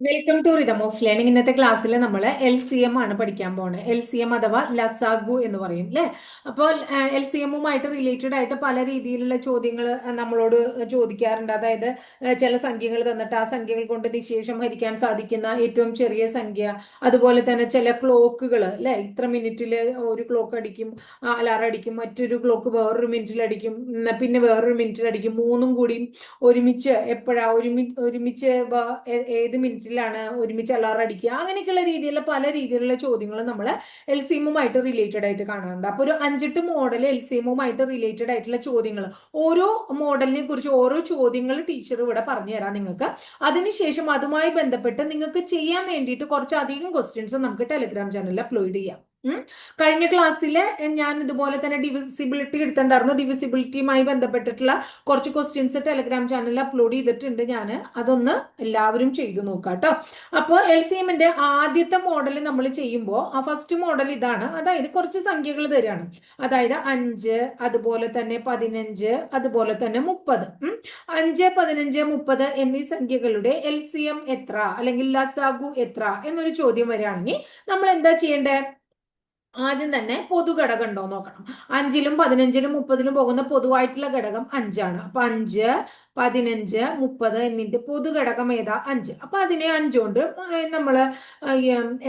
Welcome to rhythm of learning ഇന്നത്തെ ക്ലാസ്സിൽ നമ്മൾ എൽ സി എം ആണ് പഠിക്കാൻ പോകുന്നത് എൽ സി എം അഥവാ ലസാഗു എന്ന് പറയും അല്ലേ അപ്പോൾ എൽ സി എമ്മുമായിട്ട് റിലേറ്റഡ് ആയിട്ട് പല രീതിയിലുള്ള ചോദ്യങ്ങൾ നമ്മളോട് ചോദിക്കാറുണ്ട്. അതായത് ചില സംഖ്യകൾ തന്നിട്ട് ആ സംഖ്യകൾ കൊണ്ട് നിശേഷം ഹരിക്കാൻ സാധിക്കുന്ന ഏറ്റവും ചെറിയ സംഖ്യ. അതുപോലെ തന്നെ ചില ക്ലോക്കുകൾ അല്ലേ ഇത്ര മിനിറ്റിൽ ഒരു ക്ലോക്ക് അടിക്കും അലാറം അടിക്കും മറ്റൊരു ക്ലോക്ക് വേറൊരു മിനിറ്റിൽ അടിക്കും പിന്നെ വേറൊരു മിനിറ്റിൽ അടിക്കും മൂന്നും കൂടി ഒരുമിച്ച് എപ്പോഴാ ഒരുമി ഒരുമിച്ച് ഏത് ഏ- ഏത് മിനിറ്റിലാണ് ഒരുമിച്ച് അലാറം അടിക്കുക. അങ്ങനെയൊക്കെയുള്ള രീതിയിലുള്ള പല രീതിയിലുള്ള ചോദ്യങ്ങൾ നമ്മൾ എൽ സി എമ്മുമായിട്ട് റിലേറ്റഡ് ആയിട്ട് കാണാറുണ്ട്. അപ്പോൾ ഒരു അഞ്ചെട്ട് മോഡൽ എൽ സി എമ്മുമായിട്ട് റിലേറ്റഡ് ആയിട്ടുള്ള ചോദ്യങ്ങൾ ഓരോ മോഡലിനെ കുറിച്ച് ഓരോ ചോദ്യങ്ങൾ ടീച്ചർ ഇവിടെ പറഞ്ഞു തരാം നിങ്ങൾക്ക്. അതിനുശേഷം അതുമായി ബന്ധപ്പെട്ട് നിങ്ങൾക്ക് ചെയ്യാൻ വേണ്ടിയിട്ട് കുറച്ചധികം ക്വസ്റ്റ്യൻസ് നമുക്ക് ടെലിഗ്രാം ചാനലിൽ അപ്ലോഡ് ചെയ്യാം. കഴിഞ്ഞ ക്ലാസ്സിൽ ഞാൻ ഇതുപോലെ തന്നെ ഡിവിസിബിലിറ്റി എടുത്തിട്ടുണ്ടായിരുന്നു. ഡിവിസിബിലിറ്റിയുമായി ബന്ധപ്പെട്ടിട്ടുള്ള കുറച്ച് ക്വസ്റ്റ്യൻസ് ടെലിഗ്രാം ചാനലിൽ അപ്ലോഡ് ചെയ്തിട്ടുണ്ട് ഞാൻ അതൊന്ന് എല്ലാവരും ചെയ്തു നോക്കാം കേട്ടോ അപ്പോൾ എൽ സി എമ്മിന്റെ ആദ്യത്തെ മോഡൽ നമ്മൾ ചെയ്യുമ്പോൾ ആ ഫസ്റ്റ് മോഡൽ ഇതാണ്. അതായത് കുറച്ച് സംഖ്യകൾ തരാണ്. അതായത് അഞ്ച് അതുപോലെ തന്നെ പതിനഞ്ച് അതുപോലെ തന്നെ മുപ്പത്. അഞ്ച് പതിനഞ്ച് മുപ്പത് എന്നീ സംഖ്യകളുടെ എൽ സി എം എത്ര അല്ലെങ്കിൽ ലസാഗു എത്ര എന്നൊരു ചോദ്യം വരികയാണെങ്കിൽ നമ്മൾ എന്താ ചെയ്യേണ്ടത് ആദ്യം തന്നെ പൊതു ഘടകം ഉണ്ടോ നോക്കണം. അഞ്ചിലും പതിനഞ്ചിലും മുപ്പതിലും പോകുന്ന പൊതുവായിട്ടുള്ള ഘടകം അഞ്ചാണ്. അപ്പൊ അഞ്ച് പതിനഞ്ച് മുപ്പത് എന്നിന്റെ പൊതുഘടകം ഏതാ? അഞ്ച്. അപ്പൊ അതിനെ അഞ്ചുകൊണ്ട് നമ്മൾ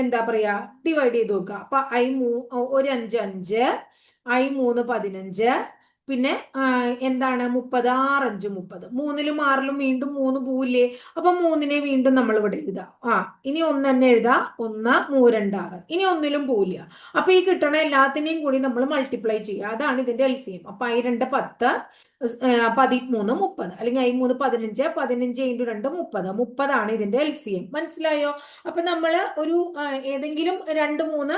എന്താ പറയാ ഡിവൈഡ് ചെയ്ത് നോക്കുക. അപ്പൊ ഐ മൂ ഒരു അഞ്ച് അഞ്ച് ഐ മൂന്ന് പതിനഞ്ച് പിന്നെ എന്താണ് മുപ്പത് ആറഞ്ച് മുപ്പത്. മൂന്നിലും ആറിലും വീണ്ടും മൂന്ന് പോവില്ലേ? അപ്പൊ മൂന്നിനെ വീണ്ടും നമ്മൾ ഇവിടെ എഴുതാം. ആ ഇനി ഒന്ന് തന്നെ എഴുതാം. ഒന്ന് മൂരണ്ടാറ് ഇനി ഒന്നിലും പോവില്ല. അപ്പൊ ഈ കിട്ടണ എല്ലാത്തിനെയും കൂടി നമ്മൾ മൾട്ടിപ്ലൈ ചെയ്യുക. അതാണ് ഇതിന്റെ എൽ സി എം അപ്പൊ ഐ രണ്ട് പത്ത് പതിമൂന്ന് മുപ്പത്. അല്ലെങ്കിൽ അയിമൂന്ന് മൂന്ന് പതിനഞ്ച് പതിനഞ്ച് ഇന്റു രണ്ട് മുപ്പത്. മുപ്പതാണ് ഇതിന്റെ എൽ സി എം മനസ്സിലായോ? അപ്പൊ നമ്മൾ ഒരു ഏതെങ്കിലും രണ്ട് മൂന്ന്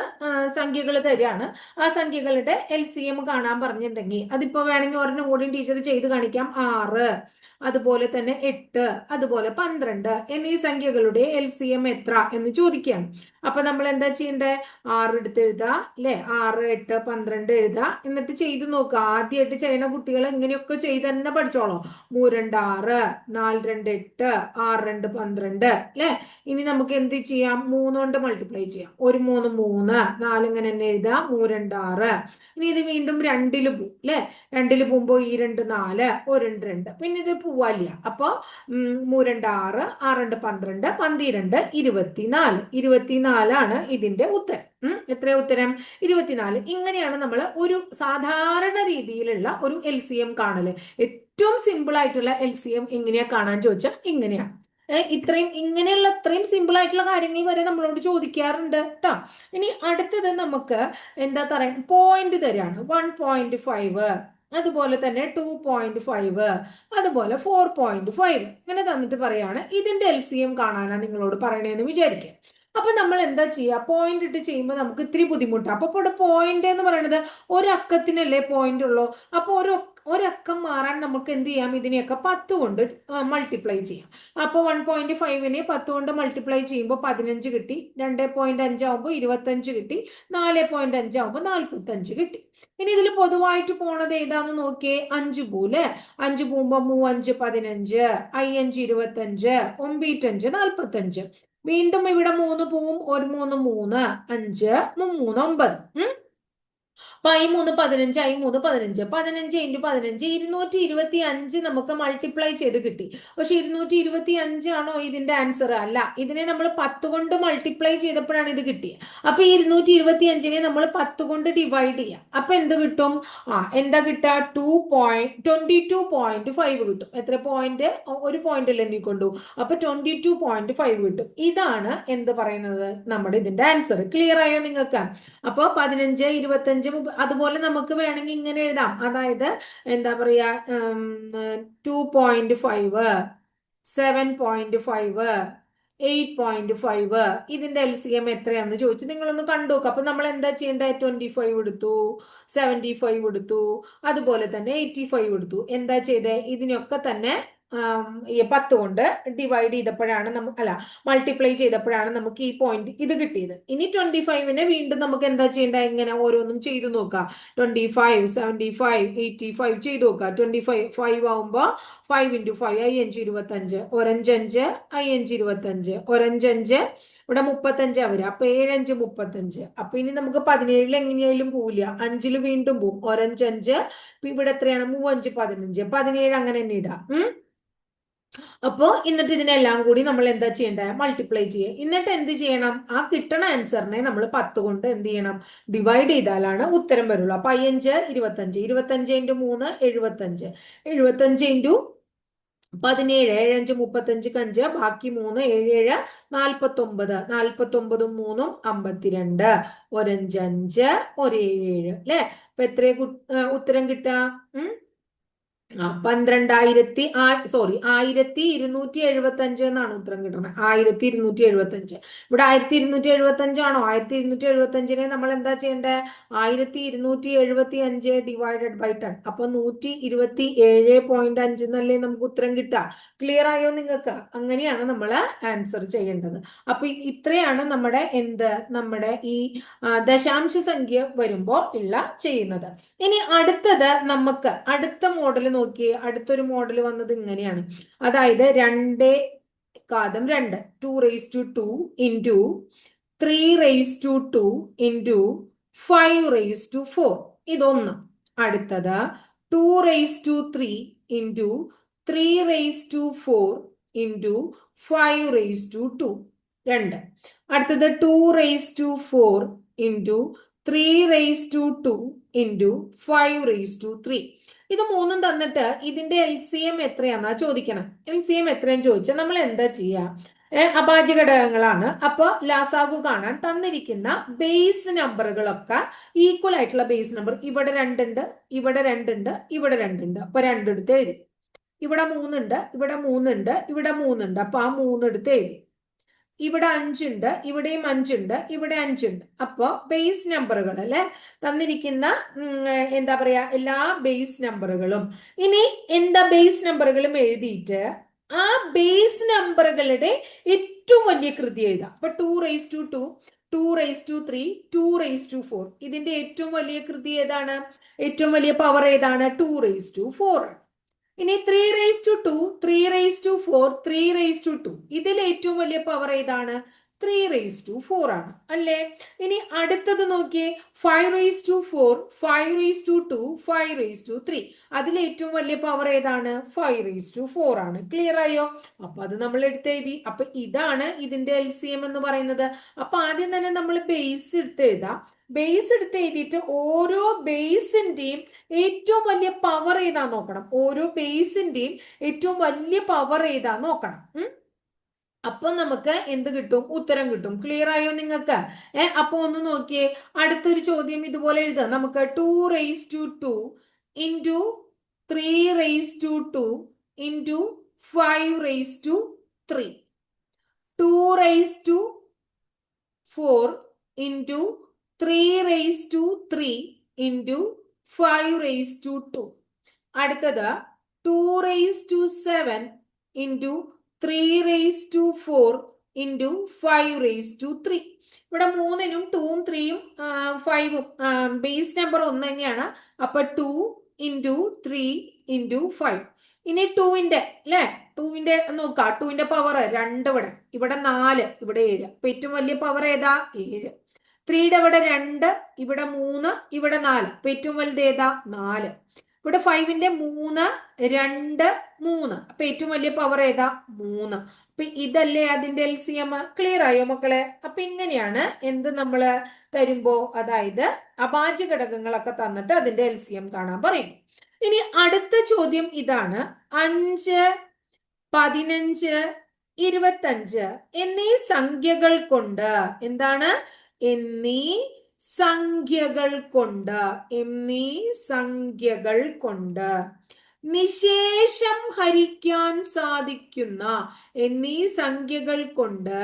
സംഖ്യകൾ തരികയാണ് ആ സംഖ്യകളുടെ എൽ സി എം കാണാൻ പറഞ്ഞിട്ടുണ്ടെങ്കിൽ അതിപ്പോ വേണമെങ്കിൽ ഒരെണ്ണം കൂടി ടീച്ചർ ചെയ്ത് കാണിക്കാം. ആറ് അതുപോലെ തന്നെ എട്ട് അതുപോലെ പന്ത്രണ്ട് എന്നീ സംഖ്യകളുടെ എൽ സി എം എത്ര എന്ന് ചോദിക്കുകയാണ്. അപ്പൊ നമ്മൾ എന്താ ചെയ്യണ്ടേ? ആറ് എടുത്ത് എഴുതുക അല്ലെ? ആറ് എട്ട് പന്ത്രണ്ട് എഴുതുക. എന്നിട്ട് ചെയ്ത് നോക്കുക. ആദ്യമായിട്ട് ചെയ്യുന്ന കുട്ടികൾ ഇങ്ങനെയൊക്കെ ചെയ്ത് തന്നെ പഠിച്ചോളൂ. മൂരണ്ട് ആറ് നാല് രണ്ട് എട്ട് ആറ് രണ്ട് പന്ത്രണ്ട് അല്ലെ? ഇനി നമുക്ക് എന്ത് ചെയ്യാം? മൂന്ന് കൊണ്ട് മൾട്ടിപ്ലൈ ചെയ്യാം. ഒരു മൂന്ന് മൂന്ന് നാലിങ്ങനെ തന്നെ എഴുതാം. മൂരണ്ട് ആറ് ഇനി ഇത് വീണ്ടും രണ്ടിൽ പോവും അല്ലെ? രണ്ടിൽ പോകുമ്പോൾ ഈ രണ്ട് നാല് ഒരു രണ്ട് രണ്ട്. പിന്നെ ഇത് പോവാല്ല അപ്പോൾ മൂരണ്ട് ആറ് ആറ് രണ്ട് പന്ത്രണ്ട് പന്തിരണ്ട് ഇരുപത്തിനാല്. ഇരുപത്തിനാലാണ് ഇതിന്റെ ഉത്തരം. ഉം, എത്രയാ ഉത്തരം? ഇരുപത്തിനാല്. ഇങ്ങനെയാണ് നമ്മൾ ഒരു സാധാരണ രീതിയിലുള്ള ഒരു എൽ സി എം കാണൽ. ഏറ്റവും സിമ്പിൾ ആയിട്ടുള്ള എൽ സി എം എങ്ങനെയാ കാണാൻ ചോദിച്ചാൽ ഇങ്ങനെയാണ് ഇത്രയും ഇങ്ങനെയുള്ള ഇത്രയും സിമ്പിൾ ആയിട്ടുള്ള കാര്യങ്ങൾ വരെ നമ്മളോട് ചോദിക്കാറുണ്ട് കേട്ടോ ഇനി അടുത്തത് നമുക്ക് എന്താ പറയുക പോയിന്റ് തരാണ്. വൺ പോയിന്റ് ഫൈവ് അതുപോലെ തന്നെ ടു പോയിന്റ് ഫൈവ് അതുപോലെ ഫോർ പോയിന്റ് ഫൈവ് ഇങ്ങനെ തന്നിട്ട് പറയാണ് ഇതിന്റെ എൽ സി എം കാണാനാണ് നിങ്ങളോട് പറയണേന്ന് വിചാരിക്കുക അപ്പൊ നമ്മൾ എന്താ ചെയ്യുക? പോയിന്റ് ഇട്ട് ചെയ്യുമ്പോൾ നമുക്ക് ഇത്തിരി ബുദ്ധിമുട്ടാണ് അപ്പൊ ഇവിടെ പോയിന്റ് എന്ന് പറയുന്നത് ഒരക്കത്തിനല്ലേ പോയിന്റ് ഉള്ളൂ? അപ്പൊ ഒരു ഒരക്കം മാറാൻ നമുക്ക് എന്ത് ചെയ്യാം? ഇതിനെയൊക്കെ പത്ത് കൊണ്ട് മൾട്ടിപ്ലൈ ചെയ്യാം. അപ്പോൾ വൺ പോയിന്റ് ഫൈവിനെ പത്ത് കൊണ്ട് മൾട്ടിപ്ലൈ ചെയ്യുമ്പോൾ പതിനഞ്ച് കിട്ടി. രണ്ട് പോയിന്റ് അഞ്ചാവുമ്പോൾ ഇരുപത്തഞ്ച് കിട്ടി. നാല് പോയിന്റ് അഞ്ചാവുമ്പോൾ നാൽപ്പത്തഞ്ച് കിട്ടി. ഇനി ഇതിൽ പൊതുവായിട്ട് പോണത് ഏതാന്ന് നോക്കിയേ? അഞ്ച് പൂൽ അഞ്ച് പൂമ്പോ മൂവഞ്ച് പതിനഞ്ച് അഞ്ച് ഇരുപത്തഞ്ച് ഒമ്പീറ്റഞ്ച് നാൽപ്പത്തഞ്ച് വീണ്ടും ഇവിടെ മൂന്ന് പോവും ഒരു മൂന്ന് മൂന്ന് അഞ്ച് മൂന്ന് ഒമ്പത്. ഉം? അപ്പൊ ഐ മൂന്ന് പതിനഞ്ച് ഐ മൂന്ന് പതിനഞ്ച്. പതിനഞ്ച് ഇന്റു പതിനഞ്ച് ഇരുന്നൂറ്റി ഇരുപത്തി അഞ്ച് നമുക്ക് മൾട്ടിപ്ലൈ ചെയ്ത് കിട്ടി. പക്ഷെ ഇരുന്നൂറ്റി ഇരുപത്തി അഞ്ചാണോ ഇതിന്റെ ആൻസർ അല്ല. ഇതിനെ നമ്മൾ പത്ത് കൊണ്ട് മൾട്ടിപ്ലൈ ചെയ്തപ്പോഴാണ് ഇത് കിട്ടിയത് അപ്പൊ ഈ ഇരുന്നൂറ്റി ഇരുപത്തി അഞ്ചിനെ നമ്മൾ പത്ത് കൊണ്ട് ഡിവൈഡ് ചെയ്യാം. അപ്പൊ എന്ത് കിട്ടും? ആ എന്താ കിട്ടുക? Two point twenty two point five കിട്ടും. എത്ര പോയിന്റ് ഒരു പോയിന്റ് അല്ലേ നീക്കൊണ്ടു. കൊണ്ടു അപ്പൊ ട്വന്റി ടു പോയിന്റ് ഫൈവ് കിട്ടും. ഇതാണ് എന്ത് പറയുന്നത്? നമ്മുടെ ഇതിന്റെ ആൻസർ ക്ലിയർ ആയോ നിങ്ങൾക്ക്? അപ്പൊ പതിനഞ്ച് ഇരുപത്തഞ്ച് മുപ്പ- അതുപോലെ നമുക്ക് വേണമെങ്കിൽ ഇങ്ങനെ എഴുതാം. അതായത് എന്താ പറയാ two point five seven point five eight point five ഇതിന്റെ എൽ സി എം എത്രയാന്ന് ചോദിച്ചു നിങ്ങളൊന്ന് കണ്ടു നോക്കാം. അപ്പൊ നമ്മൾ എന്താ ചെയ്യേണ്ടത് ട്വന്റി ഫൈവ് എടുത്തു സെവന്റി ഫൈവ് എടുത്തു അതുപോലെ തന്നെ എയ്റ്റി ഫൈവ് എടുത്തു. എന്താ ചെയ്തേ? ഇതിനൊക്കെ തന്നെ പത്ത് കൊണ്ട് ഡിവൈഡ് ചെയ്തപ്പോഴാണ് നമുക്ക് അല്ല മൾട്ടിപ്ലൈ ചെയ്തപ്പോഴാണ് നമുക്ക് ഈ പോയിന്റ് ഇത് കിട്ടിയത്. ഇനി ട്വന്റി ഫൈവിനെ വീണ്ടും നമുക്ക് എന്താ ചെയ്യേണ്ട? ഇങ്ങനെ ഓരോന്നും ചെയ്തു നോക്കാം. Twenty five seventy five eighty five ചെയ്തു നോക്കാം ട്വന്റി ഫൈവ് ഫൈവ് ആവുമ്പോൾ ഫൈവ് ഇന്റു ഫൈവ് ഐ അഞ്ച് ഇരുപത്തഞ്ച് ഒരഞ്ചഞ്ച് അഞ്ച് ഇരുപത്തഞ്ച്. ഒരഞ്ചഞ്ച് ഇവിടെ മുപ്പത്തഞ്ച് അവർ അപ്പൊ ഏഴഞ്ച് മുപ്പത്തഞ്ച്. അപ്പൊ ഇനി നമുക്ക് പതിനേഴിൽ എങ്ങനെയായാലും പോവില്ല. അഞ്ചിൽ വീണ്ടും പോവും. ഒരഞ്ചഞ്ച് ഇപ്പൊ ഇവിടെ എത്രയാണ്? മൂവഞ്ച് പതിനഞ്ച്. പതിനേഴ് അങ്ങനെ തന്നെ ഇടാം. അപ്പോ എന്നിട്ട് ഇതിനെല്ലാം കൂടി നമ്മൾ എന്താ ചെയ്യേണ്ടത് മൾട്ടിപ്ലൈ ചെയ്യുക എന്നിട്ട് എന്ത് ചെയ്യണം? ആ കിട്ടണ ആൻസറിനെ നമ്മൾ പത്ത് കൊണ്ട് എന്ത് ചെയ്യണം? ഡിവൈഡ് ചെയ്താലാണ് ഉത്തരം വരുള്ളൂ. അപ്പൊ അയ്യഞ്ച് ഇരുപത്തഞ്ച്. ഇരുപത്തഞ്ച് ഇന്റു മൂന്ന് എഴുപത്തഞ്ച്. എഴുപത്തഞ്ച് ഇന്റു പതിനേഴ് ഏഴഞ്ച് മുപ്പത്തഞ്ച് കഞ്ച് ബാക്കി മൂന്ന് ഏഴ് ഏഴ് നാൽപ്പത്തൊമ്പത് നാൽപ്പത്തൊമ്പതും മൂന്നും അമ്പത്തിരണ്ട്. ഒരഞ്ചഞ്ച് ഒരേഴ് ഏഴ്. അല്ലെ അപ്പൊ എത്ര ഉത്തരം കിട്ടുക? പന്ത്രണ്ടായിരത്തി ആ സോറി ആയിരത്തി ഇരുന്നൂറ്റി എഴുപത്തി അഞ്ച് എന്നാണ് ഉത്തരം കിട്ടുന്നത്. ആയിരത്തി ഇരുന്നൂറ്റി എഴുപത്തി അഞ്ച് ഇവിടെ ആയിരത്തി ഇരുന്നൂറ്റി എഴുപത്തി അഞ്ചാണോ ആയിരത്തി ഇരുന്നൂറ്റി എഴുപത്തി അഞ്ചിനെ നമ്മൾ എന്താ ചെയ്യേണ്ടത് ആയിരത്തി ഇരുന്നൂറ്റി എഴുപത്തി അഞ്ച് ഡിവൈഡഡ് ബൈ ടെൻ അപ്പൊ നൂറ്റി ഇരുപത്തി ഏഴ് പോയിന്റ് അഞ്ച് എന്നല്ലേ നമുക്ക് ഉത്തരം കിട്ടുക? ക്ലിയർ ആയോ നിങ്ങൾക്ക്? അങ്ങനെയാണ് നമ്മൾ ആൻസർ ചെയ്യേണ്ടത്. അപ്പൊ ഇത്രയാണ് നമ്മുടെ എന്ത് നമ്മുടെ ഈ ദശാംശ സംഖ്യ വരുമ്പോൾ ഉള്ള ചെയ്യുന്നത്. ഇനി അടുത്തത് നമുക്ക് അടുത്ത മോഡൽ നോക്കിയേ അടുത്തൊരു മോഡൽ വന്നത് ഇങ്ങനെയാണ്. അതായത് രണ്ടേ കാതം രണ്ട് two raise to two into three raise to two into five raise to four ഇതൊന്ന്. അടുത്തത് two raise to three into three raise to four into five raise to two രണ്ട്. അടുത്തത് two raise to four into three raise to two into five raise to three ഇത് മൂന്നും തന്നിട്ട് ഇതിന്റെ L C M എത്രയാന്നാ ചോദിക്കണം. L C M എത്രയാന്ന് ചോദിച്ചാൽ നമ്മൾ എന്താ ചെയ്യുക അപാചി ഘടകങ്ങളാണ്. അപ്പോൾ ലാസാഗു കാണാൻ തന്നിരിക്കുന്ന ബേസ് നമ്പറുകളൊക്കെ ഈക്വൽ ആയിട്ടുള്ള ബേസ് നമ്പർ ഇവിടെ രണ്ടുണ്ട് ഇവിടെ രണ്ടുണ്ട് ഇവിടെ രണ്ടുണ്ട്. അപ്പൊ രണ്ടെടുത്ത് എഴുതി. ഇവിടെ മൂന്നുണ്ട് ഇവിടെ മൂന്നുണ്ട് ഇവിടെ മൂന്നുണ്ട്. അപ്പൊ ആ മൂന്നെടുത്ത് എഴുതി. ഇവിടെ അഞ്ചുണ്ട് ഇവിടെയും അഞ്ചുണ്ട് ഇവിടെ അഞ്ചുണ്ട്. അപ്പോൾ ബേസ് നമ്പറുകൾ അല്ലെ? തന്നിരിക്കുന്ന എന്താ പറയാ എല്ലാ ബേസ് നമ്പറുകളും ഇനി എന്താ ബേസ് നമ്പറുകളും എഴുതിയിട്ട്? ആ ബേസ് നമ്പറുകളുടെ ഏറ്റവും വലിയ കൃതി എഴുതാം. അപ്പൊ two raise to two two raise to three two raise to four ഇതിന്റെ ഏറ്റവും വലിയ കൃതി ഏതാണ്? ഏറ്റവും വലിയ പവർ ഏതാണ്? ടു റേസ് ടു ഫോർ ഇനി three raise to two three raise to four three raise to two ഇതിൽ ഏറ്റവും വലിയ പവർ ഏതാണ്? ത്രീ റേസ് ടു ഫോർ ആണ്. അല്ലേ? ഇനി അടുത്തത് നോക്കിയേ. Five raise to four five raise to two five raise to three അതിൽ ഏറ്റവും വലിയ പവർ ഏതാണ്? ഫൈവ് റേസ് ടു ഫോർ ആണ്. ക്ലിയർ ആയോ? അപ്പൊ അത് നമ്മൾ എടുത്തെഴുതി അപ്പൊ ഇതാണ് ഇതിന്റെ എൽ സി എം എന്ന് പറയുന്നത്. അപ്പൊ ആദ്യം തന്നെ നമ്മൾ ബേസ് എടുത്ത് എഴുതാം. ബേസ് എടുത്ത് എഴുതിയിട്ട് ഓരോ ബേസിന്റെയും ഏറ്റവും വലിയ പവർ ഏതാ നോക്കണം. ഓരോ ബേസിന്റെയും ഏറ്റവും വലിയ പവർ ഏതാ നോക്കണം. അപ്പൊ നമുക്ക് എന്ത് കിട്ടും? ഉത്തരം കിട്ടും. ക്ലിയർ ആയോ നിങ്ങൾക്ക്? ഏഹ് അപ്പൊ ഒന്ന് നോക്കിയേ. അടുത്തൊരു ചോദ്യം ഇതുപോലെ എഴുതാം. നമുക്ക് two raise to two into three raise to two into five raise to three two raise to four into three raise to three into five raise to two അടുത്തത് two raise to seven into three raise to four into five raise to three ഇവിടെ മൂന്നിനും ടൂവും ത്രീയും ഫൈവും base number ഒന്ന് തന്നെയാണ്. അപ്പൊ two into three into five ഇനി ടൂവിന്റെ അല്ലെ ടൂവിന്റെ നോക്കാം. ടൂവിന്റെ പവർ രണ്ട് ഇവിടെ. ഇവിടെ നാല് ഇവിടെ ഏഴ്. അപ്പൊ ഏറ്റവും വലിയ പവർ ഏതാ? ഏഴ്. ത്രീയുടെ ഇവിടെ രണ്ട് ഇവിടെ മൂന്ന് ഇവിടെ നാല്. അപ്പൊ ഏറ്റവും വലുത് ഏതാ? നാല്. ഇവിടെ ഫൈവിന്റെ മൂന്ന് രണ്ട് മൂന്ന്. അപ്പൊ ഏറ്റവും വലിയ പവർ ഏതാ? മൂന്ന്. അപ്പൊ ഇതല്ലേ അതിന്റെ എൽ സി എം ക്ലിയർ ആയോ മക്കളെ? അപ്പൊ ഇങ്ങനെയാണ് എന്ത് നമ്മൾ തരുമ്പോ? അതായത് അഭാജ്യ ഘടകങ്ങളൊക്കെ തന്നിട്ട് അതിന്റെ എൽ സി എം കാണാൻ പറയും ഇനി അടുത്ത ചോദ്യം ഇതാണ്. അഞ്ച് പതിനഞ്ച് ഇരുപത്തഞ്ച് എന്നീ സംഖ്യകൾ കൊണ്ട് എന്താണ്? എന്നീ സംഖ്യകൾ കൊണ്ട് എന്നീ സംഖ്യകൾ കൊണ്ട് നിശേഷം ഹരിക്കാൻ സാധിക്കുന്ന എന്നീ സംഖ്യകൾ കൊണ്ട്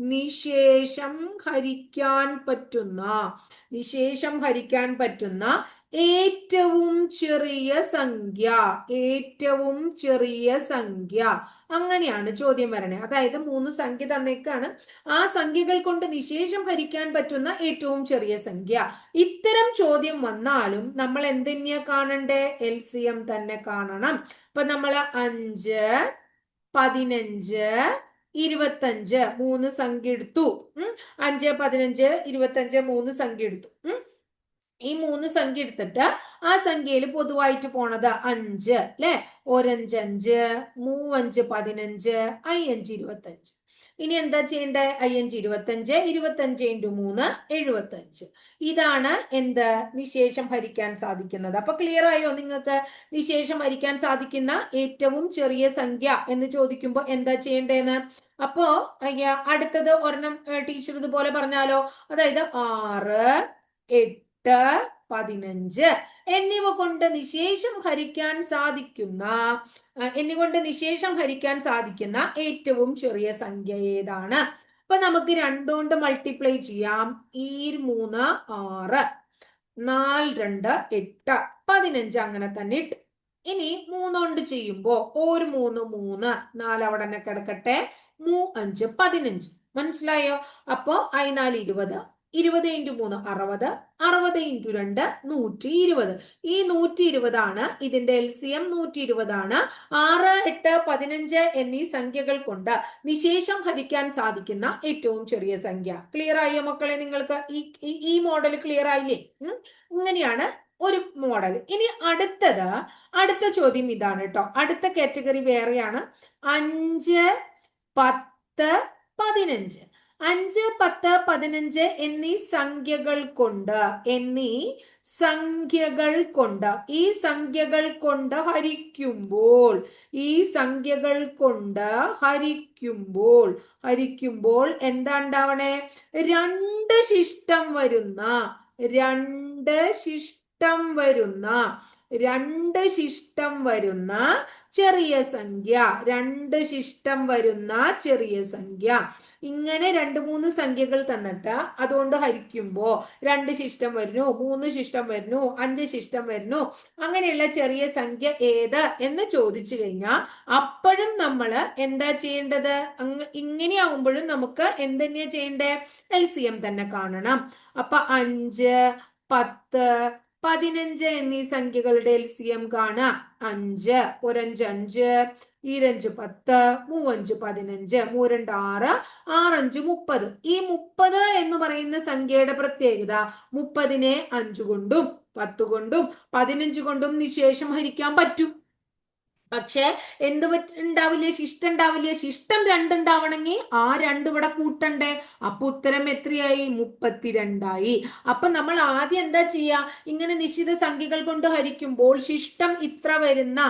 നിശേഷം ഹരിക്കാൻ പറ്റുന്ന നിശേഷം ഹരിക്കാൻ പറ്റുന്ന ഏറ്റവും ചെറിയ സംഖ്യ ഏറ്റവും ചെറിയ സംഖ്യ. അങ്ങനെയാണ് ചോദ്യം വരണേ. അതായത് മൂന്ന് സംഖ്യ തന്നേക്കാണ്. ആ സംഖ്യകൾ കൊണ്ട് നിശേഷം ഹരിക്കാൻ പറ്റുന്ന ഏറ്റവും ചെറിയ സംഖ്യ. ഇത്തരം ചോദ്യം വന്നാലും നമ്മൾ എന്തെന്നെയാ കാണണ്ടേ? എൽ സി എം തന്നെ കാണണം. ഇപ്പൊ നമ്മൾ അഞ്ച് പതിനഞ്ച് ഇരുപത്തഞ്ച് മൂന്ന് സംഖ്യ എടുത്തു. അഞ്ച് പതിനഞ്ച് ഇരുപത്തഞ്ച് മൂന്ന് സംഖ്യ എടുത്തു. ഈ മൂന്ന് സംഖ്യ എടുത്തിട്ട് ആ സംഖ്യയിൽ പൊതുവായിട്ട് പോണത് അഞ്ച് അല്ലെ? ഒരഞ്ച് അഞ്ച് മൂവഞ്ച് പതിനഞ്ച് അയ്യഞ്ച് ഇരുപത്തഞ്ച്. ഇനി എന്താ ചെയ്യേണ്ടത് അയ്യഞ്ച് ഇരുപത്തഞ്ച് ഇരുപത്തഞ്ച് ഇന്റു മൂന്ന് എഴുപത്തഞ്ച്. ഇതാണ് എന്ത് നിശേഷം ഹരിക്കാൻ സാധിക്കുന്നത്. അപ്പൊ ക്ലിയർ ആയോ നിങ്ങൾക്ക്? നിശേഷം ഹരിക്കാൻ സാധിക്കുന്ന ഏറ്റവും ചെറിയ സംഖ്യ എന്ന് ചോദിക്കുമ്പോൾ എന്താ ചെയ്യേണ്ടതെന്ന് അപ്പോ അടുത്തത് ഒരെണ്ണം ടീച്ചർ ഇതുപോലെ പറഞ്ഞാലോ? അതായത് ആറ് എട്ട് പതിനഞ്ച് എന്നിവ കൊണ്ട് നിശേഷം ഹരിക്കാൻ സാധിക്കുന്ന എന്നിവ കൊണ്ട് നിശേഷം ഹരിക്കാൻ സാധിക്കുന്ന ഏറ്റവും ചെറിയ സംഖ്യ ഏതാണ്? അപ്പൊ നമുക്ക് രണ്ടുകൊണ്ട് മൾട്ടിപ്ലൈ ചെയ്യാം. ഈ മൂന്ന് ആറ്. നാല് രണ്ട് എട്ട്. പതിനഞ്ച് അങ്ങനെ തന്നെ ഇട്ട്. ഇനി മൂന്നുകൊണ്ട് ചെയ്യുമ്പോ ഒരു മൂന്ന് മൂന്ന്. നാല് അവിടെ തന്നെ കിടക്കട്ടെ. മൂ അഞ്ച് പതിനഞ്ച്. മനസ്സിലായോ? അപ്പോ അതിനാല് ഇരുപത് ഇരുപത് ഇന്റു മൂന്ന് അറുപത് അറുപത് ഇന്റു രണ്ട് നൂറ്റി ഇരുപത്. ഈ നൂറ്റി ഇരുപതാണ് ഇതിന്റെ എൽ സി എം നൂറ്റി ഇരുപതാണ്. ആറ് എട്ട് പതിനഞ്ച് എന്നീ സംഖ്യകൾ കൊണ്ട് നിശേഷം ഹരിക്കാൻ സാധിക്കുന്ന ഏറ്റവും ചെറിയ സംഖ്യ. ക്ലിയർ ആയോ മക്കളെ നിങ്ങൾക്ക്? ഈ ഈ- മോഡൽ ക്ലിയർ ആയില്ലേ? ഇങ്ങനെയാണ് ഒരു മോഡൽ ഇനി അടുത്തത് അടുത്ത ചോദ്യം ഇതാണ് കേട്ടോ അടുത്ത കാറ്റഗറി വേറെയാണ്. അഞ്ച് പത്ത് പതിനഞ്ച്. അഞ്ച് പത്ത് പതിനഞ്ച് എന്നീ സംഖ്യകൾ കൊണ്ട് എന്നീ സംഖ്യകൾ കൊണ്ട് ഈ സംഖ്യകൾ കൊണ്ട് ഹരിക്കുമ്പോൾ ഈ സംഖ്യകൾ കൊണ്ട് ഹരിക്കുമ്പോൾ ഹരിക്കുമ്പോൾ എന്താ ഉണ്ടാവണേ? രണ്ട് ശിഷ്ടം വരുന്ന രണ്ട് ശിഷ്ടം വരുന്ന രണ്ട് ശിഷ്ടം വരുന്ന ചെറിയ സംഖ്യ. രണ്ട് ശിഷ്ടം വരുന്ന ചെറിയ സംഖ്യ. ഇങ്ങനെ രണ്ട് മൂന്ന് സംഖ്യകൾ തന്നിട്ട് അതുകൊണ്ട് ഹരിക്കുമ്പോൾ രണ്ട് ശിഷ്ടം വരുന്നു മൂന്ന് ശിഷ്ടം വരുന്നു അഞ്ച് ശിഷ്ടം വരുന്നു. അങ്ങനെയുള്ള ചെറിയ സംഖ്യ ഏത് എന്ന് ചോദിച്ചു കഴിഞ്ഞാൽ അപ്പോഴും നമ്മൾ എന്താ ചെയ്യേണ്ടത്? ഇങ്ങനെ ആവുമ്പോഴും നമുക്ക് എന്തെന്നെയാ ചെയ്യേണ്ടേ? എൽ സി എം തന്നെ കാണണം. അപ്പൊ അഞ്ച് പത്ത് പതിനഞ്ച് എന്നീ സംഖ്യകളുടെ എൽ സി എം കാണാം. അഞ്ച് ഒരഞ്ച് അഞ്ച് ഈരഞ്ച് പത്ത് മൂവഞ്ച് പതിനഞ്ച് മൂരണ്ട് ആറ് ആറഞ്ച് മുപ്പത്. ഈ മുപ്പത് എന്ന് പറയുന്ന സംഖ്യയുടെ പ്രത്യേകത മുപ്പതിനെ അഞ്ചു കൊണ്ടും പത്ത് കൊണ്ടും പതിനഞ്ച് കൊണ്ടും നിശേഷം ഹരിക്കാൻ പറ്റും. പക്ഷെ എന്ത് ഉണ്ടാവില്ല? ശിഷ്ടം ഉണ്ടാവില്ല ശിഷ്ടം രണ്ടുണ്ടാവണമെങ്കിൽ ആ രണ്ട് ഇവിടെ കൂട്ടണ്ടേ? അപ്പൊ ഉത്തരം എത്രയായി? മുപ്പത്തിരണ്ടായി. അപ്പൊ നമ്മൾ ആദ്യം എന്താ ചെയ്യാ? ഇങ്ങനെ നിശ്ചിത സംഖ്യകൾ കൊണ്ട് ഹരിക്കുമ്പോൾ ശിഷ്ടം ഇത്ര വരുന്ന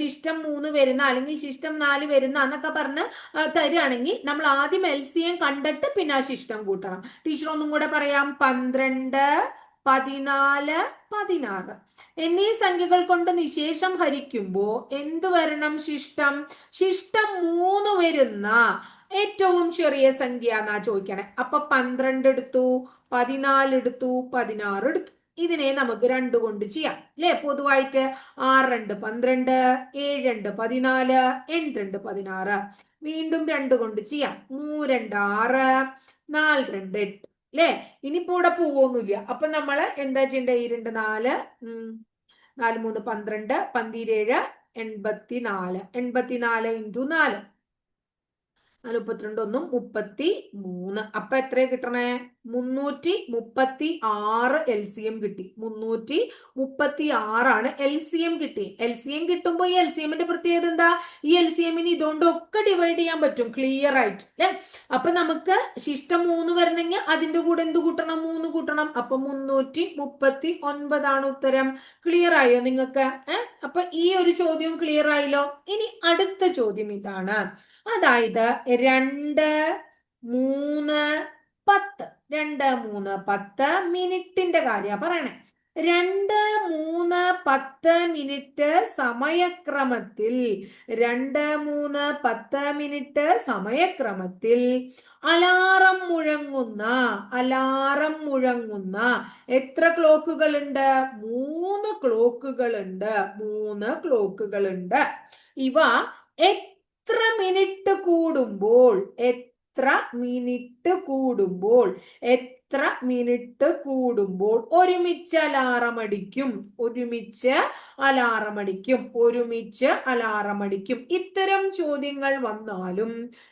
ശിഷ്ടം മൂന്ന് വരുന്ന അല്ലെങ്കിൽ ശിഷ്ടം നാല് വരുന്ന എന്നൊക്കെ പറഞ്ഞ് തരുകയാണെങ്കിൽ നമ്മൾ ആദ്യം എൽ സി എം കണ്ടിട്ട് പിന്നെ ആ ശിഷ്ടം കൂട്ടണം. ടീച്ചർ ഒന്നും കൂടെ പറയാം. പന്ത്രണ്ട് പതിനാല് പതിനാറ്. എന്നീ സംഖ്യകൾ കൊണ്ട് നിശേഷം ഹരിക്കുമ്പോൾ എന്തു വരണം ശിഷ്ടം? ശിഷ്ടം മൂന്ന് വരുന്ന ഏറ്റവും ചെറിയ സംഖ്യ എന്നാ ചോദിക്കണേ. അപ്പൊ പന്ത്രണ്ട് എടുത്തു പതിനാല് എടുത്തു പതിനാറ് എടുത്തു. ഇതിനെ നമുക്ക് രണ്ട് കൊണ്ട് ചെയ്യാം. അല്ലേ പൊതുവായിട്ട് ആറ് രണ്ട് പന്ത്രണ്ട് ഏഴ് രണ്ട് പതിനാല് എൺ രണ്ട് പതിനാറ്. വീണ്ടും രണ്ട് കൊണ്ട് ചെയ്യാം. മൂ രണ്ട് ആറ് നാല് രണ്ട് എട്ട്. അല്ലേ ഇനിയിപ്പോ ഇവിടെ പോവൊന്നുമില്ല. അപ്പൊ നമ്മൾ എന്താ ചെയ്യണ്ടേ? ഈ രണ്ട് നാല് നാല് മൂന്ന് പന്ത്രണ്ട് പന്തിരേഴ് എൺപത്തി നാല് എൺപത്തി നാല് ഇന്റു നാല്. നാല് മുപ്പത്തിരണ്ട് ഒന്നും മുപ്പത്തി മൂന്ന് അപ്പൊ എത്രയാ കിട്ടണേ? മുന്നൂറ്റി മുപ്പത്തി ആറ് എൽ സി എം കിട്ടി. മുന്നൂറ്റി മുപ്പത്തി ആറാണ് എൽ സി എം കിട്ടി. എൽ സി എം കിട്ടുമ്പോൾ ഈ എൽ സി എമ്മിന്റെ പ്രത്യേകത എന്താ? ഈ എൽ സി എമ്മിന് ഇതുകൊണ്ടൊക്കെ ഡിവൈഡ് ചെയ്യാൻ പറ്റും. ക്ലിയർ ആയിട്ട് അല്ലെ? അപ്പൊ നമുക്ക് ശിഷ്ടം മൂന്ന് വരണമെങ്കിൽ അതിന്റെ കൂടെ എന്ത് കൂട്ടണം? മൂന്ന് കൂട്ടണം. അപ്പൊ മുന്നൂറ്റി മുപ്പത്തി ഒൻപതാണ് ഉത്തരം. ക്ലിയർ ആയോ നിങ്ങൾക്ക്? ഏഹ് അപ്പൊ ഈ ഒരു ചോദ്യം ക്ലിയർ ആയില്ലോ? ഇനി അടുത്ത ചോദ്യം ഇതാണ്. അതായത് രണ്ട് മൂന്ന് പത്ത്. രണ്ട് മൂന്ന് പത്ത് മിനിറ്റിന്റെ കാര്യ പറയണേ. രണ്ട് മൂന്ന് പത്ത് മിനിറ്റ് സമയക്രമത്തിൽ രണ്ട് മൂന്ന് പത്ത് മിനിറ്റ് സമയക്രമത്തിൽ അലാറം മുഴങ്ങുന്ന അലാറം മുഴങ്ങുന്ന എത്ര ക്ലോക്കുകളുണ്ട്? മൂന്ന് ക്ലോക്കുകളുണ്ട് മൂന്ന് ക്ലോക്കുകളുണ്ട്. ഇവ എത്ര മിനിറ്റ് കൂടുമ്പോൾ എത്ര മിനിറ്റ് കൂടുമ്പോൾ എത്ര മിനിറ്റ് കൂടുമ്പോൾ ഒരുമിച്ച് അലാറം അടിക്കും? ഒരുമിച്ച് അലാറം അടിക്കും. ഒരുമിച്ച് അലാറം അടിക്കും. ഇത്തരം ചോദ്യങ്ങൾ വന്നാലും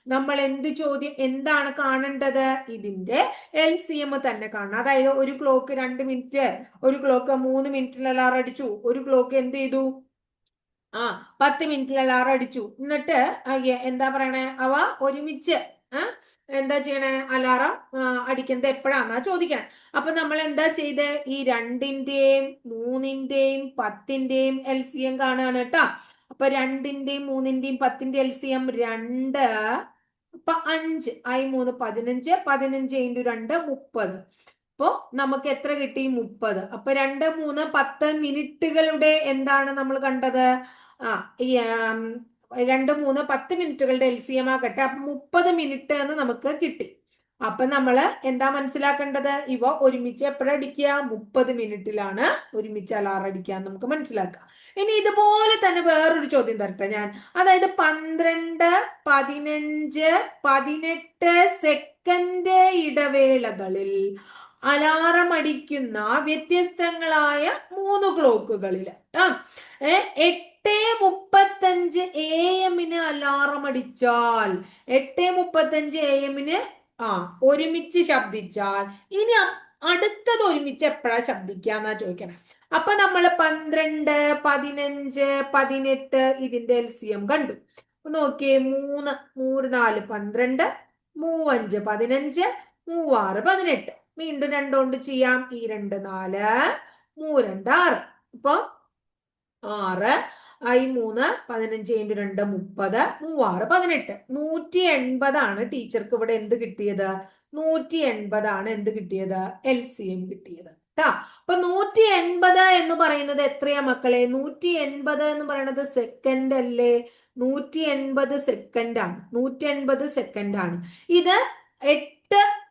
നമ്മൾ എന്ത് ചോദ്യം എന്താണ് കാണേണ്ടത്? ഇതിന്റെ എൽ സി എം തന്നെ കാണണം. അതായത് ഒരു ക്ലോക്ക് രണ്ട് മിനിറ്റ് ഒരു ക്ലോക്ക് മൂന്ന് മിനിറ്റിൽ അലാറം അടിച്ചു. ഒരു ക്ലോക്ക് എന്ത് ചെയ്തു? ആ പത്ത് മിനിറ്റിൽ അലാറം അടിച്ചു. എന്നിട്ട് എന്താ പറയണേ? അവ ഒരുമിച്ച് എന്താ ചെയ്യണേ? അലാറം അടിക്കുന്നത് എപ്പോഴാന്നാ ചോദിക്കണേ. അപ്പൊ നമ്മൾ എന്താ ചെയ്ത്? ഈ രണ്ടിന്റെയും മൂന്നിന്റെയും പത്തിന്റെയും എൽ സി എം കാണുകയാണ് കേട്ടോ. അപ്പൊ രണ്ടിന്റെയും മൂന്നിന്റെയും പത്തിന്റെ എൽ സി എം രണ്ട് അപ്പൊ അഞ്ച്. ഐ മൂന്ന് പതിനഞ്ച്. പതിനഞ്ച് ഇന്റു രണ്ട് മുപ്പത്. അപ്പോ നമുക്ക് എത്ര കിട്ടി? മുപ്പത്. അപ്പൊ രണ്ട് മൂന്ന് പത്ത് മിനിറ്റുകളുടെ എന്താണ് നമ്മൾ കണ്ടത്? ആം, രണ്ട് മൂന്ന് പത്ത് മിനിറ്റുകളുടെ എൽ സി എം ആകട്ടെ. അപ്പൊ മുപ്പത് മിനിറ്റ് എന്ന് നമുക്ക് കിട്ടി. അപ്പൊ നമ്മൾ എന്താ മനസ്സിലാക്കേണ്ടത്? ഇവ ഒരുമിച്ച് എപ്പോഴടിക്കുക മുപ്പത് മിനിറ്റിലാണ് ഒരുമിച്ച് അലാറടിക്കുക നമുക്ക് മനസ്സിലാക്കാം. ഇനി ഇതുപോലെ തന്നെ വേറൊരു ചോദ്യം തരട്ടെ ഞാൻ. അതായത് പന്ത്രണ്ട് പതിനഞ്ച് പതിനെട്ട് സെക്കൻഡ് ഇടവേളകളിൽ അലാറം അടിക്കുന്ന വ്യത്യസ്തങ്ങളായ മൂന്ന് ക്ലോക്കുകളിൽ ആ ഏ, എട്ട് മുപ്പത്തഞ്ച് എ എമ്മിന് അലാറം അടിച്ചാൽ എട്ട് മുപ്പത്തഞ്ച് എ എമ്മിന് ആ ഒരുമിച്ച് ശബ്ദിച്ചാൽ. ഇനി അടുത്തത് ഒരുമിച്ച് എപ്പോഴാ ശബ്ദിക്കാന്നാ ചോദിക്കണേ. അപ്പൊ നമ്മൾ പന്ത്രണ്ട് പതിനഞ്ച് പതിനെട്ട് ഇതിന്റെ എൽ സി എം കണ്ടു. നോക്കിയേ മൂന്ന് മൂന്ന് നാല് പന്ത്രണ്ട് മൂവഞ്ച് പതിനഞ്ച് മൂവാറ് പതിനെട്ട്. വീണ്ടും രണ്ടുകൊണ്ട് ചെയ്യാം. ഈ രണ്ട് നാല് മൂ രണ്ട് ആറ്. ഇപ്പൊ ആറ് ഐ മൂന്ന് പതിനഞ്ച് ഇന്റു രണ്ട് മുപ്പത് മൂവാറ് പതിനെട്ട്. നൂറ്റി എൺപതാണ് ടീച്ചർക്ക് ഇവിടെ എന്ത് കിട്ടിയത്? നൂറ്റി എൺപതാണ് എന്ത് കിട്ടിയത്? എൽ സി എം കിട്ടിയത്. ട്ടാ. അപ്പൊ നൂറ്റി എൺപത് എന്ന് പറയുന്നത് എത്രയാ മക്കളെ? നൂറ്റി എൺപത് എന്ന് പറയുന്നത് സെക്കൻഡ് അല്ലേ? നൂറ്റി എൺപത് സെക്കൻഡ് ആണ്. നൂറ്റി എൺപത് സെക്കൻഡ് ആണ്. ഇത് എട്ട്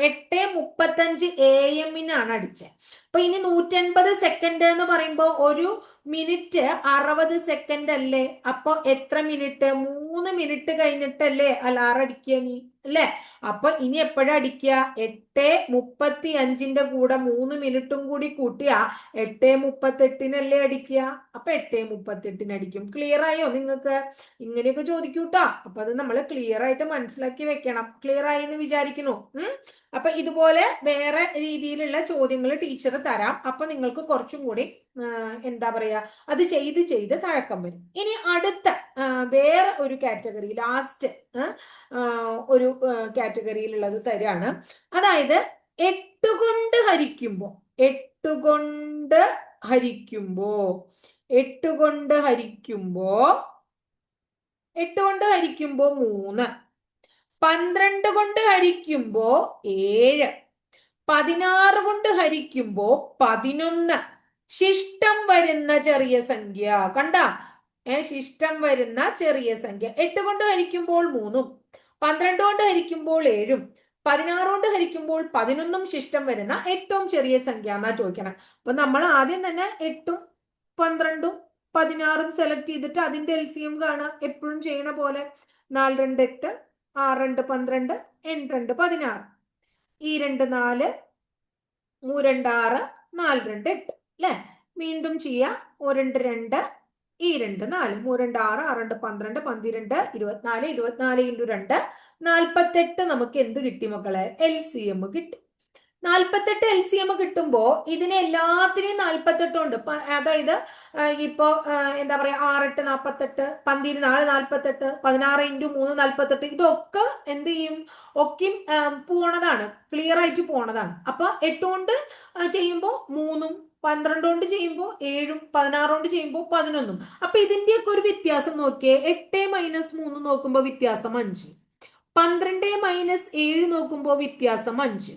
എട്ട് മുപ്പത്തഞ്ച് എ എമ്മിനാണ് അടിച്ചത് അപ്പൊ ഇനി നൂറ്റൻപത് സെക്കൻഡ് എന്ന് പറയുമ്പോൾ ഒരു മിനിറ്റ് അറുപത് സെക്കൻഡ് അല്ലേ? അപ്പൊ എത്ര മിനിറ്റ് മൂന്ന് മിനിറ്റ് കഴിഞ്ഞിട്ടല്ലേ അലാറം അടിക്കുക നീ അല്ലേ? അപ്പൊ ഇനി എപ്പോഴാ അടിക്കുക? എട്ട് മുപ്പത്തി അഞ്ചിന്റെ കൂടെ മൂന്ന് മിനിറ്റും കൂടി കൂട്ടിയ എട്ട് മുപ്പത്തെട്ടിനല്ലേ അടിക്കുക? അപ്പൊ എട്ട് മുപ്പത്തെട്ടിന് അടിക്കും. ക്ലിയർ ആയോ നിങ്ങൾക്ക്? ഇങ്ങനെയൊക്കെ ചോദിക്കൂട്ടോ. അപ്പൊ അത് നമ്മൾ ക്ലിയർ ആയിട്ട് മനസ്സിലാക്കി വെക്കണം. ക്ലിയർ ആയി എന്ന് വിചാരിക്കുന്നു. ഉം? അപ്പൊ ഇതുപോലെ വേറെ രീതിയിലുള്ള ചോദ്യങ്ങൾ ടീച്ചർ തരാം. അപ്പൊ നിങ്ങൾക്ക് കുറച്ചും കൂടി എന്താ പറയാ അത് ചെയ്ത് ചെയ്ത് തഴക്കം വരും. ഇനി അടുത്ത വേറെ ഒരു കാറ്റഗറി ലാസ്റ്റ് ഒരു കാറ്റഗറിയിലുള്ളത് തരാണ്. അതായത് എട്ടുകൊണ്ട് ഹരിക്കുമ്പോ എട്ടുകൊണ്ട് ഹരിക്കുമ്പോ എട്ടുകൊണ്ട് ഹരിക്കുമ്പോ എട്ടുകൊണ്ട് ഹരിക്കുമ്പോ മൂന്ന് പന്ത്രണ്ട് കൊണ്ട് ഹരിക്കുമ്പോ ഏഴ് പതിനാറ് കൊണ്ട് ഹരിക്കുമ്പോ പതിനൊന്ന്. ശിഷ്ടം വരുന്ന ചെറിയ സംഖ്യ. കണ്ട? ഏ ശിഷ്ടം വരുന്ന ചെറിയ സംഖ്യ. എട്ട് കൊണ്ട് ഹരിക്കുമ്പോൾ മൂന്നും പന്ത്രണ്ട് കൊണ്ട് ഹരിക്കുമ്പോൾ ഏഴും പതിനാറ് കൊണ്ട് ഹരിക്കുമ്പോൾ പതിനൊന്നും ശിഷ്ടം വരുന്ന ഏറ്റവും ചെറിയ സംഖ്യ എന്നാ ചോദിക്കണം. അപ്പൊ നമ്മൾ ആദ്യം തന്നെ എട്ടും പന്ത്രണ്ടും പതിനാറും സെലക്ട് ചെയ്തിട്ട് അതിന്റെ എൽ സി എം കാണുക. എപ്പോഴും ചെയ്യണ പോലെ. നാല് രണ്ട് എട്ട് ആറ് രണ്ട് പന്ത്രണ്ട് എൺ രണ്ട് പതിനാറ്. ഈ രണ്ട് നാല് മൂ രണ്ട് ആറ് നാല് രണ്ട് എട്ട് അല്ലേ വീണ്ടും ചെയ്യാം. ഓ രണ്ട് രണ്ട് ഈ രണ്ട് നാല്. മൂ രണ്ട് ആറ് ആറ് രണ്ട് പന്ത്രണ്ട് പന്തിരണ്ട് ഇരുപത്തിനാല് ഇരുപത്തിനാല് ഇന്റു രണ്ട് നാൽപ്പത്തെട്ട് നമുക്ക് എന്ത് കിട്ടി മക്കളെ? എൽ സി എം കിട്ടി. നാൽപ്പത്തെട്ട് എൽ സി എം കിട്ടുമ്പോൾ ഇതിനെ എല്ലാത്തിനെയും നാൽപ്പത്തെട്ടുണ്ട് അതായത് ഇപ്പോ എന്താ പറയാ ആറെട്ട് നാൽപ്പത്തെട്ട് പന്തിര് നാല് നാൽപ്പത്തെട്ട് പതിനാറ് ഇന്റു മൂന്ന് നാൽപ്പത്തെട്ട് ഇതൊക്കെ എന്ത് ചെയ്യും? ഒക്കെയും പോണതാണ്. ക്ലിയർ ആയിട്ട് പോണതാണ്. അപ്പൊ എട്ട് കൊണ്ട് ചെയ്യുമ്പോൾ ചെയ്യുമ്പോ മൂന്നും പന്ത്രണ്ട് കൊണ്ട് ചെയ്യുമ്പോൾ ഏഴും പതിനാറ് കൊണ്ട് ചെയ്യുമ്പോൾ പതിനൊന്നും. അപ്പൊ ഇതിന്റെയൊക്കെ ഒരു വ്യത്യാസം നോക്കിയേ എട്ട് മൈനസ് മൂന്ന് നോക്കുമ്പോൾ വ്യത്യാസം അഞ്ച്. പന്ത്രണ്ട് മൈനസ് ഏഴ് നോക്കുമ്പോൾ വ്യത്യാസം അഞ്ച്.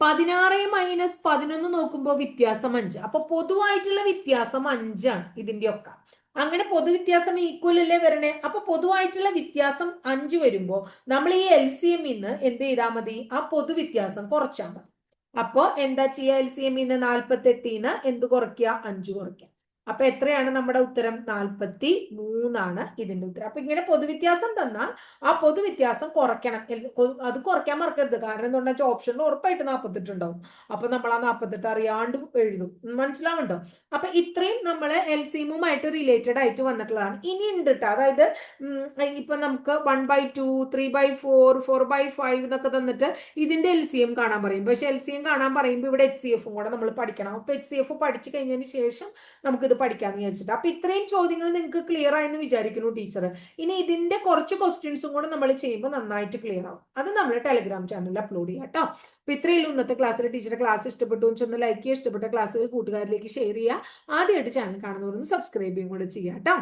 പതിനാറ് മൈനസ് പതിനൊന്ന് നോക്കുമ്പോൾ വ്യത്യാസം അഞ്ച്. അപ്പൊ പൊതുവായിട്ടുള്ള വ്യത്യാസം അഞ്ചാണ് ഇതിന്റെ ഒക്കെ അങ്ങനെ പൊതുവ്യത്യാസം ഈക്വൽ അല്ലേ വരണേ? അപ്പൊ പൊതുവായിട്ടുള്ള വ്യത്യാസം അഞ്ച് വരുമ്പോൾ നമ്മൾ ഈ എൽ സി എമ്മിന്ന് എന്ത് ചെയ്താൽ മതി? ആ പൊതുവ്യത്യാസം കുറച്ചാൽ മതി. അപ്പോ എന്താ ചെയ്യുക എൽ സി എമ്മിന്ന് നാൽപ്പത്തെട്ടിന്ന് എന്ത് കുറയ്ക്കുക അഞ്ച് കുറയ്ക്കുക അപ്പൊ എത്രയാണ് നമ്മുടെ ഉത്തരം? നാൽപ്പത്തി മൂന്നാണ് ഇതിന്റെ ഉത്തരം. അപ്പൊ ഇങ്ങനെ പൊതുവ്യത്യാസം തന്നാൽ ആ പൊതുവ്യത്യാസം കുറയ്ക്കണം. അത് കുറയ്ക്കാൻ മറക്കരുത്. കാരണം എന്താണെന്ന് വെച്ചാൽ ഓപ്ഷനിൽ ഉറപ്പായിട്ട് നാൽപ്പത്തെട്ട് ഉണ്ടാവും അപ്പൊ നമ്മൾ ആ നാൽപ്പത്തെട്ട് അറിയാണ്ട് എഴുതും. മനസ്സിലാവുണ്ടോ അപ്പൊ ഇത്രയും നമ്മൾ എൽ സിമുമായിട്ട് റിലേറ്റഡ് ആയിട്ട് വന്നിട്ടുള്ളതാണ്. ഇനി ഉണ്ട് കേട്ടോ അതായത് ഇപ്പൊ നമുക്ക് one by two three by four four by five എന്നൊക്കെ തന്നിട്ട് ഇതിന്റെ എൽ സി എം കാണാൻ പറയും. പക്ഷെ എൽ സി എം കാണാൻ പറയുമ്പോൾ ഇവിടെ എച്ച് സി എഫും കൂടെ നമ്മൾ പഠിക്കണം. അപ്പൊ എച്ച് സി എഫ് പഠിച്ചു കഴിഞ്ഞതിന് ശേഷം നമുക്കിത് പഠിക്കാന്ന് വിചാരിച്ചിട്ട്. അപ്പൊ ഇത്രയും ചോദ്യങ്ങൾ നിങ്ങൾക്ക് ക്ലിയർ ആയെന്ന് വിചാരിക്കുന്നു ടീച്ചർ ഇനി ഇതിന്റെ കുറച്ച് ക്വസ്റ്റ്യൻസും കൂടെ നമ്മൾ ചെയ്യുമ്പോൾ നന്നായിട്ട് ക്ലിയർ ആവും. അത് നമ്മൾ ടെലിഗ്രാം ചാനലിൽ അപ്ലോഡ് ചെയ്യാം കേട്ടോ അപ്പൊ ഇത്രയുള്ളൂ ഇന്നത്തെ ക്ലാസ്സിൽ ടീച്ചറുടെ ക്ലാസ് ഇഷ്ടപ്പെട്ടു ഒന്ന് ലൈക്ക് ചെയ്യുക. ഇഷ്ടപ്പെട്ട ക്ലാസ്സുകൾ കൂട്ടുകാരിലേക്ക് ഷെയർ ചെയ്യുക. ആദ്യമായിട്ട് ചാനൽ കാണുന്നവരൊന്ന് സബ്സ്ക്രൈബ് ചെയ്യും കൂടെ ചെയ്യാം കേട്ടോ